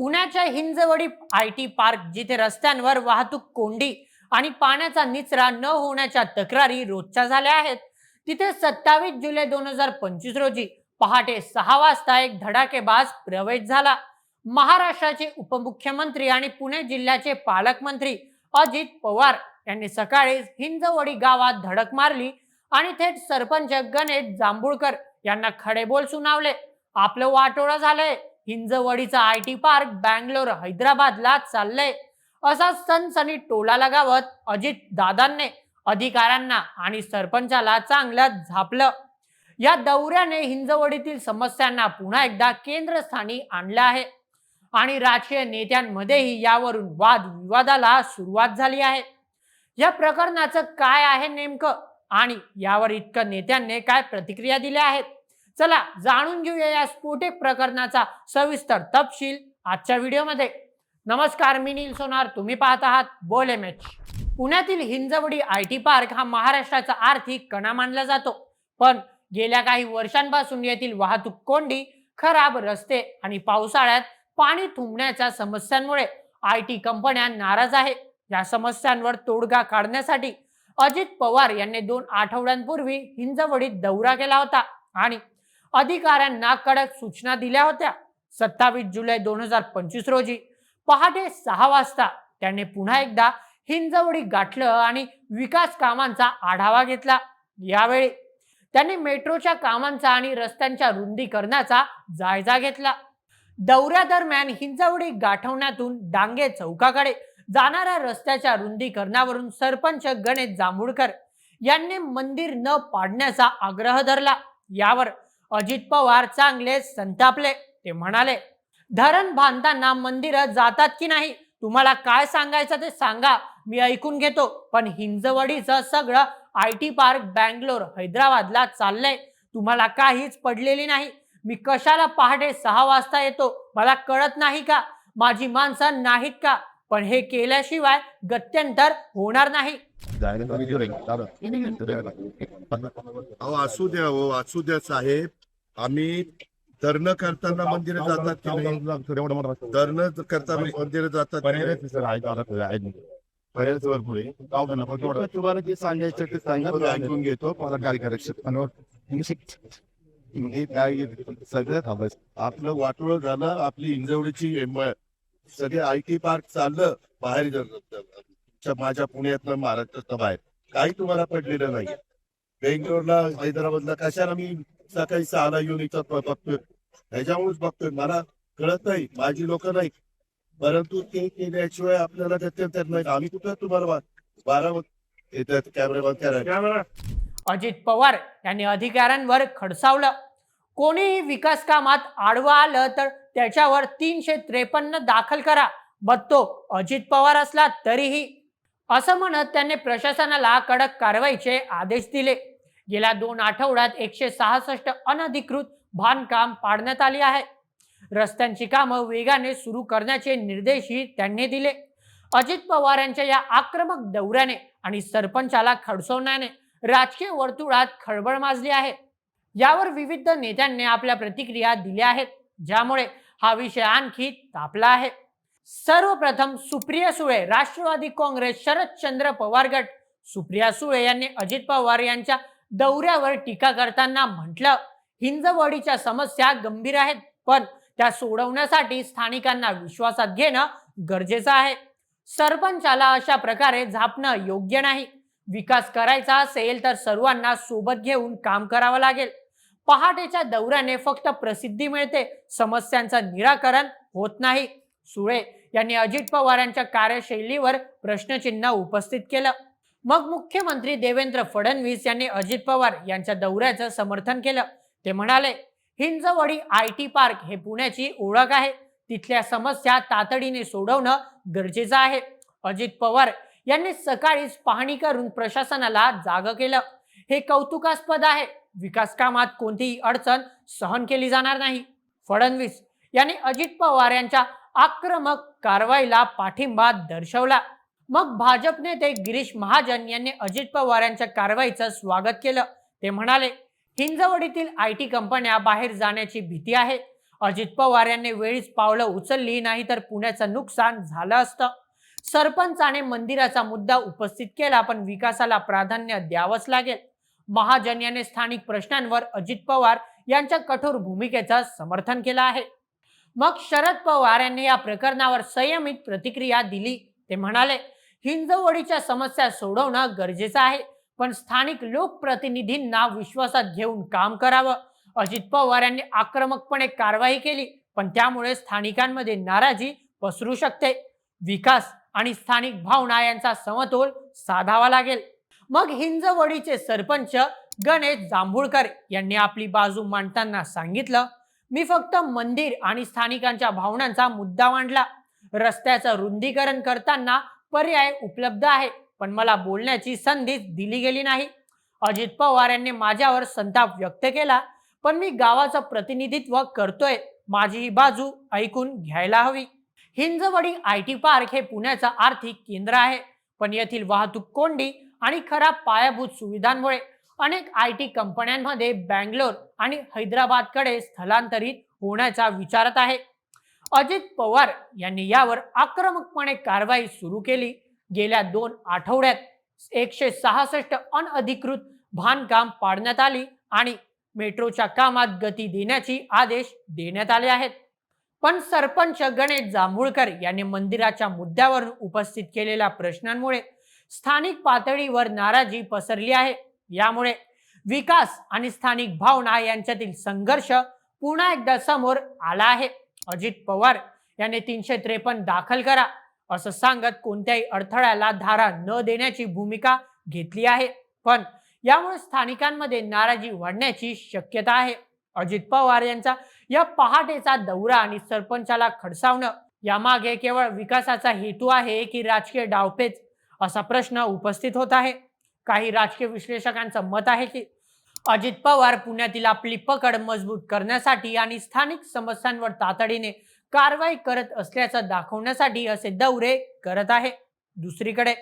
पुण्याच्या Hinjawadi I T park जिथे रस्त्यांवर वाहतूक कोंडी आणि पाण्याचा निचरा न होण्याच्या तक्रारी रोजच्या झाल्या आहेत. तिथे सत्तावीस जुलै दोन हजार पंचवीस रोजी पहाटे सहा वाजता एक धडाकेबाज प्रवेश झाला. महाराष्ट्राचे उपमुख्यमंत्री आणि पुणे जिल्ह्याचे पालकमंत्री अजित पवार यांनी सकाळी हिंजवडी गावात धडक मारली आणि थेट सरपंच गणेश जांभूळकर यांना खडेबोल सुनावले. आपलं वाटोळं झालंय. हिंजवडीचा आय टी पार्क बँगलोर हैदराबादला चाललंय. असा सनसनी टोला लगावत अजित दादांनी अधिकाऱ्यांना आणि सरपंचाला चांगलं झापलं. या दौऱ्याने हिंजवडीतील समस्यांना पुन्हा एकदा केंद्रस्थानी आणलं आहे. आणि राजकीय नेत्यांमध्येही यावरून वाद विवादाला सुरुवात झाली आहे. या प्रकरणाचं काय आहे नेमकं? आणि यावर इतकं नेत्यांनी काय प्रतिक्रिया दिल्या आहेत? चला जाणून घेऊया या स्फोटक प्रकरणाचा सविस्तर तपशील आजच्या व्हिडिओमध्ये. नमस्कार मी नील सोनार. तुम्ही पाहत आहात बोल एम एच. पुण्यातील हिंजवडी आय टी पार्क हा महाराष्ट्राचा आर्थिक कणा मानला जातो. पण गेल्या काही वर्षांपासून येथील वाहतूक कोंडी खराब रस्ते आणि पावसाळ्यात पाणी तुंबण्याच्या समस्यांमुळे आय टी कंपन्या नाराज आहे या समस्यांवर तोडगा काढण्यासाठी अजित पवार यांनी दोन आठवड्यांपूर्वी हिंजवडीत दौरा केला होता आणि अधिकाऱ्यांना कडक सूचना दिल्या होत्या. सत्तावीस जुलै दोन हजार पंचवीस रोजी पहाटे सहा वाजता त्यांनी पुन्हा एकदा हिंजवडी गाठलं आणि विकास कामांचा आढावा घेतला. यावेळी त्यांनी मेट्रोच्या कामांचा आणि रस्त्यांच्या रुंदीकरणाचा जायजा घेतला. दौऱ्यादरम्यान हिंजवडी गाठवण्यातून डांगे चौकाकडे जाणाऱ्या रस्त्याच्या रुंदीकरणावरून सरपंच गणेश जांभूळकर यांनी मंदिर न पाडण्याचा आग्रह धरला. यावर अजित पवार चांगले संतापले. ते म्हणाले धरण बांधताना मंदिरं जातात की नाही? तुम्हाला काय सांगायचं ते सांगा. मी ऐकून घेतो. पण हिंजवडीचं सगळं आय टी पार्क बँगलोर हैदराबादला चाललंय. तुम्हाला काहीच पडलेली नाही. मी कशाला पहाटे सहा वाजता येतो? मला कळत नाही का? माझी माणसं नाहीत का? पण हे केल्याशिवाय गत्यंतर होणार नाही. असू द्या हो असू द्या साहेब. आम्ही धरणं करताना मंदिरं जातात की नाही? धरणं करताना मंदिरं जातात की नाही? तुम्हाला जे सांगायचं ते सांगा मी ऐकून घेतो मला काय करायचं सगळ्यात हवं आपलं वाटोळ झालं आपली इंजवडीची एम- सगळे आय टी पार्क चाललं बाहेर माझ्या पुण्यातनं महाराष्ट्रातनं बाहेर. काही तुम्हाला पडलेलं नाही बेंगलोरला हैदराबादला कशाला मी सकाळी सहाला येऊन इथं बघतोय. ह्याच्यामुळेच बघतोय. मला कळत नाही माझी लोक नाही परंतु ते केल्याशिवाय आपल्याला गत्यंतर नाही. आम्ही कुठं तुम्हाला बारा येतात कॅमेरा करा अजित पवार यांनी अधिकाऱ्यांवर खडसावलं. कोणीही विकास कामात आडवा आलं तर त्याच्यावर तीनशे त्रेपन्न दाखल करा. मग तो अजित पवार असला तरीही. असं म्हणत त्यांनी प्रशासनाला कडक कारवाईचे आदेश दिले. गेल्या दोन आठवड्यात एकशे सहासष्ट अनधिकृत बांधकाम पाडण्यात आली आहे. रस्त्यांची कामं वेगाने सुरू करण्याचे निर्देशही त्यांनी दिले. अजित पवार यांच्या या आक्रमक दौऱ्याने आणि सरपंचाला खडसवण्याने राजकीय वर्तुळात खळबळ माजली आहे. यावर विविध नेत्यांनी आपल्या प्रतिक्रिया दिल्या आहेत ज्यामुळे हा विषय आणखी तापला आहे. सर्वप्रथम सुप्रिया सुळे राष्ट्रवादी काँग्रेस शरदचंद्र पवार गट. सुप्रिया सुळे यांनी अजित पवार यांच्या दौऱ्यावर टीका करताना म्हटलं हिंजवडीच्या समस्या गंभीर आहेत पण त्या सोडवण्यासाठी स्थानिकांना विश्वासात घेणं गरजेचं आहे. सरपंचाला अशा प्रकारे झापणं योग्य नाही. विकास करायचा असेल तर सर्वांना सोबत घेऊन काम करावं लागेल. पहाटेच्या दौऱ्याने फक्त प्रसिद्धी मिळते समस्यांचं निराकरण होत नाही. सुळे यांनी अजित पवार यांच्या कार्यशैलीवर प्रश्नचिन्ह उपस्थित केलं. मग मुख्यमंत्री देवेंद्र फडणवीस यांनी अजित पवार यांच्या दौऱ्याचं समर्थन केलं. ते म्हणाले हिंजवडी आय टी पार्क हे पुण्याची ओळख आहे. तिथल्या समस्या तातडीने सोडवणं गरजेचं आहे. अजित पवार यांनी सकाळीच पाहणी करून प्रशासनाला जाग केलं. हे कौतुकास्पद आहे. विकास कामात कोणतीही अडचण सहन केली जाणार नाही. फडणवीस यांनी अजित पवार यांच्या आक्रमक कारवाईला पाठिंबा दर्शवला. मग भाजप नेते गिरीश महाजन यांनी अजित पवार यांच्या कारवाईचं स्वागत केलं. ते म्हणाले हिंजवडीतील आय टी कंपन्या बाहेर जाण्याची भीती आहे. अजित पवार यांनी वेळीच पावलं उचलली नाही तर पुण्याचं नुकसान झालं असतं. सरपंचाने मंदिराचा मुद्दा उपस्थित केला पण विकासाला प्राधान्य द्यावंच लागेल. महाजन यांनी स्थानिक प्रश्नांवर अजित पवार यांच्या कठोर भूमिकेचं समर्थन केलं आहे. मग शरद पवार यांनी या प्रकरणावर संयमित प्रतिक्रिया दिली. ते म्हणाले हिंजवडीच्या समस्या सोडवणं गरजेचं आहे. पण स्थानिक लोकप्रतिनिधींना विश्वासात घेऊन काम करावं. अजित पवार यांनी आक्रमकपणे कारवाई केली पण त्यामुळे स्थानिकांमध्ये नाराजी पसरू शकते. विकास आणि स्थानिक भावना यांचा समतोल साधावा लागेल. मग हिंजवडीचे सरपंच गणेश जांभूळकर यांनी आपली बाजू मांडताना सांगितलं मी फक्त मंदिर आणि स्थानिकांच्या भावनांचा मुद्दा मांडला. रस्त्याचं रुंदीकरण करताना पर्याय उपलब्ध आहे पण मला बोलण्याची संधीच दिली गेली नाही. अजित पवार यांनी माझ्यावर संताप व्यक्त केला पण मी गावाचं प्रतिनिधित्व करतोय माझी ही बाजू ऐकून घ्यायला हवी. हिंजवडी आय टी पार्क हे पुण्याचं आर्थिक केंद्र आहे पण येथील वाहतूक कोंडी आणि खराब पायाभूत सुविधांमुळे अनेक आय टी कंपन्यांमध्ये बँगलोर आणि हैदराबादकडे स्थलांतरित होण्याचा विचारत आहे. अजित पवार यांनी यावर आक्रमकपणे कारवाई सुरू केली. गेल्या दोन आठवड्यात एकशे सहासष्ट अनधिकृत बांधकाम पाडण्यात आली आणि मेट्रोच्या कामात गती देण्याची आदेश देण्यात आले आहेत. पण सरपंच गणेश जांभूळकर यांनी मंदिराच्या मुद्द्यावरून उपस्थित केलेल्या प्रश्नांमुळे स्थानिक पातळीवर नाराजी पसरली आहे. यामुळे विकास आणि स्थानिक भावना यांच्यातील संघर्ष पुन्हा एकदा समोर आला आहे. अजित पवार यांनी तीनशे त्रेपन्न दाखल करा असं सांगत कोणत्याही अडथळ्याला धारा न देण्याची भूमिका घेतली आहे. पण यामुळे स्थानिकांमध्ये नाराजी वाढण्याची शक्यता आहे. अजित पवार यांचा या पहाटेचा दौरा आणि सरपंचाला खडसावणं यामागे केवळ विकासाचा हेतू आहे की राजकीय डावपेच असा प्रश्न उपस्थित होत आहे. काही राजकीय विश्लेषकांचं मत आहे की अजित पवार पुण्यातील आपली पकड मजबूत करण्यासाठी आणि स्थानिक समस्यांवर तातडीने कारवाई करत असल्याचं दाखवण्यासाठी असे दौरे करत आहे. दुसरीकडे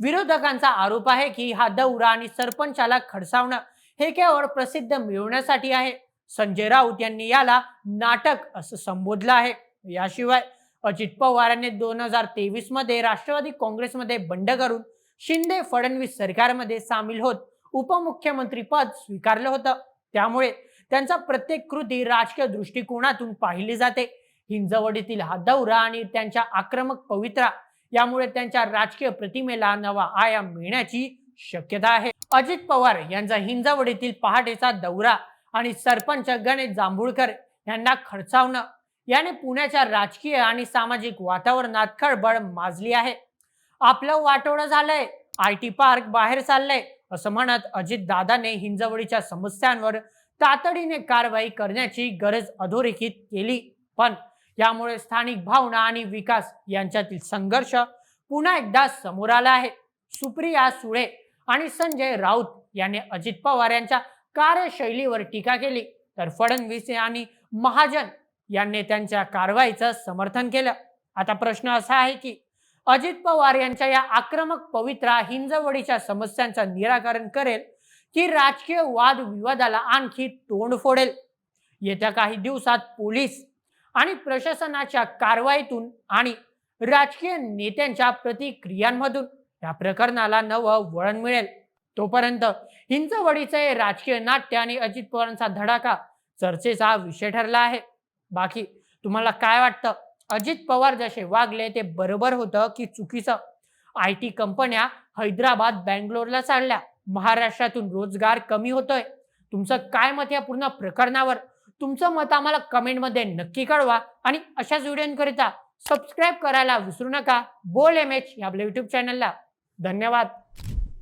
विरोधकांचा आरोप आहे की हा दौरा आणि सरपंचाला खडसावणं हे केवळ प्रसिद्ध मिळवण्यासाठी आहे. संजय राऊत यांनी याला नाटक असं संबोधलं आहे. याशिवाय अजित पवार यांनी दोन हजार तेवीसमध्ये राष्ट्रवादी काँग्रेसमध्ये बंड करून शिंदे फडणवीस सरकारमध्ये सामील होत उपमुख्यमंत्री पद स्वीकारलं होतं. त्यामुळे त्यांचा प्रत्येक कृती राजकीय दृष्टिकोनातून पाहिली जाते. हिंजवडीतील हा दौरा आणि त्यांच्या आक्रमक पवित्रा यामुळे त्यांच्या राजकीय प्रतिमेला नवा आयाम मिळण्याची शक्यता आहे. अजित पवार यांचा हिंजवडीतील पहाटेचा दौरा आणि सरपंच गणेश जांभूळकर यांना खर्चावणं याने पुण्याच्या राजकीय आणि सामाजिक वातावरणात खळबळ माजली आहे. आपलं वाटोळं झालंय. आय टी पार्क बाहेर चाललंय. असं म्हणत अजित दादाने हिंजवडीच्या समस्यांवर तातडीने कारवाई करण्याची गरज अधोरेखित केली. पण यामुळे स्थानिक भावना आणि विकास यांच्यातील संघर्ष पुन्हा एकदा समोर आला आहे. सुप्रिया सुळे आणि संजय राऊत यांनी अजित पवार यांच्या कार्यशैलीवर टीका केली. तर फडणवीस आणि महाजन यांनी त्यांच्या कारवाईचं समर्थन केलं. आता प्रश्न असा आहे की अजित पवार यांच्या या आक्रमक पवित्रा हिंजवडीच्या समस्यांचा निराकरण करेल की राजकीय वाद विवादाला आणखी तोंड फोडेल. येत्या काही दिवसात पोलीस आणि प्रशासनाच्या कारवाईतून आणि राजकीय नेत्यांच्या प्रतिक्रियांमधून या प्रकरणाला नवं वळण मिळेल. तोपर्यंत हिंजवडीचे हे राजकीय नाट्य आणि अजित पवारांचा धडाका चर्चेचा विषय ठरला आहे. बाकी तुम्हाला काय वाटतं? अजित पवार जसे वागले ते बरोबर होतं की चुकीचं. आय टी कंपन्या हैदराबाद बँगलोरला चालल्या. महाराष्ट्रातून रोजगार कमी होतोय. तुमचं काय मत या पूर्ण प्रकरणावर? तुमचं मत आम्हाला कमेंटमध्ये नक्की कळवा आणि अशाच व्हिडिओंकरिता सबस्क्राईब करायला विसरू नका. बोल एम एच या आपल्या युट्यूब चॅनलला धन्यवाद.